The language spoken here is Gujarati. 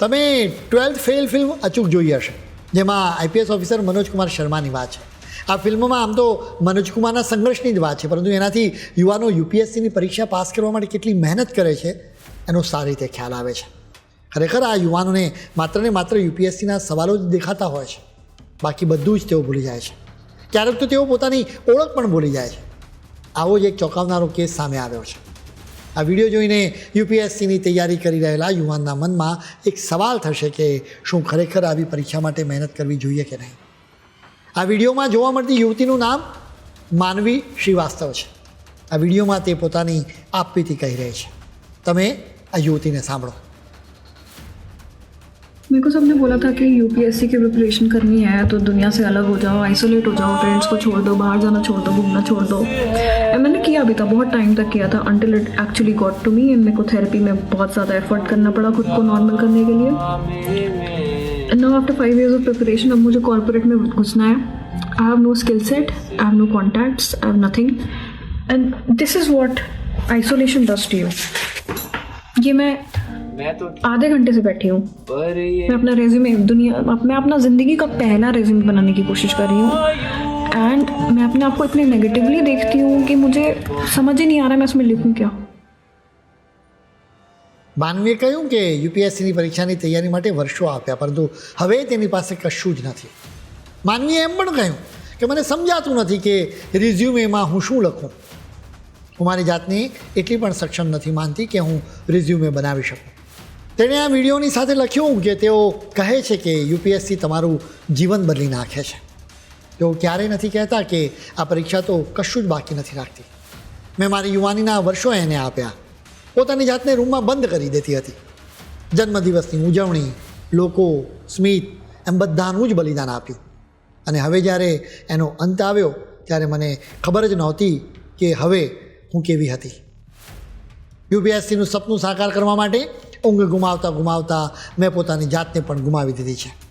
તમે ટ્વેલ્થ ફેલ ફિલ્મ અચૂક જોઈ હશે, જેમાં આઈપીએસ ઓફિસર મનોજકુમાર શર્માની વાત છે. આ ફિલ્મમાં આમ તો મનોજકુમારના સંઘર્ષની જ વાત છે, પરંતુ એનાથી યુવાનો યુપીએસસીની પરીક્ષા પાસ કરવા માટે કેટલી મહેનત કરે છે, એનો સારી રીતે ખ્યાલ આવે છે. ખરેખર આ યુવાનોને માત્ર ને માત્ર યુપીએસસીના સવાલો જ દેખાતા હોય છે, બાકી બધું જ તેઓ ભૂલી જાય છે. ક્યારેક તો તેઓ પોતાની ઓળખ પણ ભૂલી જાય છે. આવો જ એક ચોંકાવનારો કેસ સામે આવ્યો છે. આ વીડિયો જોઈને યુપીએસસીની તૈયારી કરી રહેલા યુવાનના મનમાં એક સવાલ થશે કે શું ખરેખર આવી પરીક્ષા માટે મહેનત કરવી જોઈએ કે નહીં? આ વિડીયોમાં જોવા મળતી યુવતીનું નામ માનવી શ્રીવાસ્તવ છે. આ વિડીયોમાં તે પોતાની આપવીતી કહી રહી છે. તમે આ યુવતીને સાંભળો. मेरे को सबने बोला था कि यूपीएससी की प्रिपरेशन करनी है तो दुनिया से अलग हो जाओ आइसोलेट हो जाओ फ्रेंड्स को छोड़ दो, बाहर जाना छोड़ दो, घूमना छोड़ दो। एंड मैंने किया भी था, बहुत टाइम तक किया था until it actually got to me and मेरे को थेरेपी में बहुत ज़्यादा एफर्ट करना पड़ा खुद को नॉर्मल करने के लिए। And now after five years of preparation अब मुझे कॉर्पोरेट में घुसना है। I have no skill set I have no contacts I have nothing and this is what isolation does you ये मैं मैं तो आधे घंटे से बैठी हूँ पर ये मैं अपना रेज्यूमे दुनिया मैं अपना ज़िंदगी का पहला रेज्यूमे बनाने की कोशिश कर रही हूँ एंड मैं अपने आप को इतनी नेगेटिवली देखती हूँ कि मुझे समझ ही नहीं आ रहा मैं इसमें लिखूँ क्या માનવીએ કહ્યું કે યુપીએસસીની પરીક્ષાની તૈયારી માટે વર્ષો આપ્યા પરંતુ હવે તેની પાસે કશું જ નથી માનવીએ એમ પણ કહ્યું કે મને સમજાતું નથી કે રિઝ્યુમેમાં હું શું લખું હું મારી જાતને એટલી પણ સક્ષમ નથી માનતી કે હું રિઝ્યુમે બનાવી શકું તેણે આ વિડીયોની સાથે લખ્યું કે તેઓ કહે છે કે યુપીએસસી તમારું જીવન બદલી નાખે છે. તેઓ ક્યારેય નથી કહેતા કે આ પરીક્ષા તો કશું જ બાકી નથી રાખતી. મેં મારી યુવાનીના વર્ષો એને આપ્યા. પોતાની જાતને રૂમમાં બંધ કરી દેતી હતી. જન્મદિવસની ઉજવણી, લોકો, સ્મિત, એમ બધાનું જ બલિદાન આપ્યું. અને હવે જ્યારે એનો અંત આવ્યો, ત્યારે મને ખબર જ નહોતી કે હવે હું કેવી હતી. યુપીએસસીનું સપનું સાકાર કરવા માટે ઊંઘ ગુમાવતા ગુમાવતા મેં પોતાની જાતને પણ ગુમાવી દીધી છે.